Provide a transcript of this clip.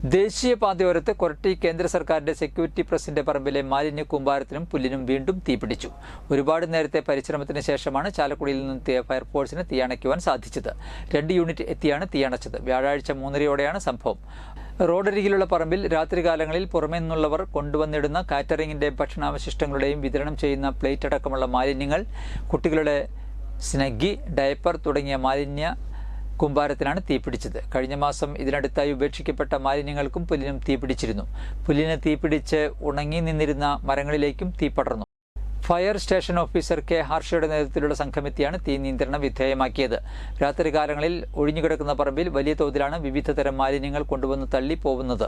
ദേശീയപാതയോരത്ത് കൊരട്ടി കേന്ദ്ര സർക്കാരിന്റെ സെക്യൂരിറ്റി പ്രസിന്റെ പറമ്പിലെ മാലിന്യ കൂമ്പാരത്തിനും പുല്ലിനും വീണ്ടും തീപിടിച്ചു. ഒരുപാട് നേരത്തെ പരിശ്രമത്തിന് ശേഷമാണ് ചാലക്കുടിയിൽ നിന്നെത്തിയ ഫയർഫോഴ്സിന് തീയണയ്ക്കുവാൻ സാധിച്ചത്. രണ്ട് യൂണിറ്റ് എത്തിയാണ് തീയണച്ചത്. വ്യാഴാഴ്ച മൂന്നരയോടെയാണ് സംഭവം. റോഡരികിലുള്ള പറമ്പിൽ രാത്രികാലങ്ങളിൽ പുറമേ നിന്നുള്ളവർ കൊണ്ടുവന്നിടുന്ന കാറ്ററിംഗിന്റെ ഭക്ഷണാവശിഷ്ടങ്ങളുടെയും വിതരണം ചെയ്യുന്ന പ്ലേറ്റ് അടക്കമുള്ള മാലിന്യങ്ങൾ കുട്ടികളുടെ സ്നഗ്ഗി ഡയപ്പർ തുടങ്ങിയ മാലിന്യ കൂമ്പാരത്തിനാണ് തീപിടിച്ചത്. കഴിഞ്ഞ മാസം ഇതിനടുത്തായി ഉപേക്ഷിക്കപ്പെട്ട മാലിന്യങ്ങൾക്കും പുല്ലിനും തീപിടിച്ചിരുന്നു. പുല്ലിന് തീപിടിച്ച് ഉണങ്ങി നിന്നിരുന്ന മരങ്ങളിലേക്കും തീ പടർന്നു. ഫയർ സ്റ്റേഷൻ ഓഫീസർ കെ ഹർഷയുടെ നേതൃത്വത്തിലുള്ള സംഘമെത്തിയാണ് തീ നിയന്ത്രണം വിധേയമാക്കിയത്. രാത്രികാലങ്ങളിൽ ഒഴിഞ്ഞുകിടക്കുന്ന പറമ്പിൽ വലിയ തോതിലാണ് വിവിധ തരം മാലിന്യങ്ങൾ കൊണ്ടുവന്ന് തള്ളി പോകുന്നത്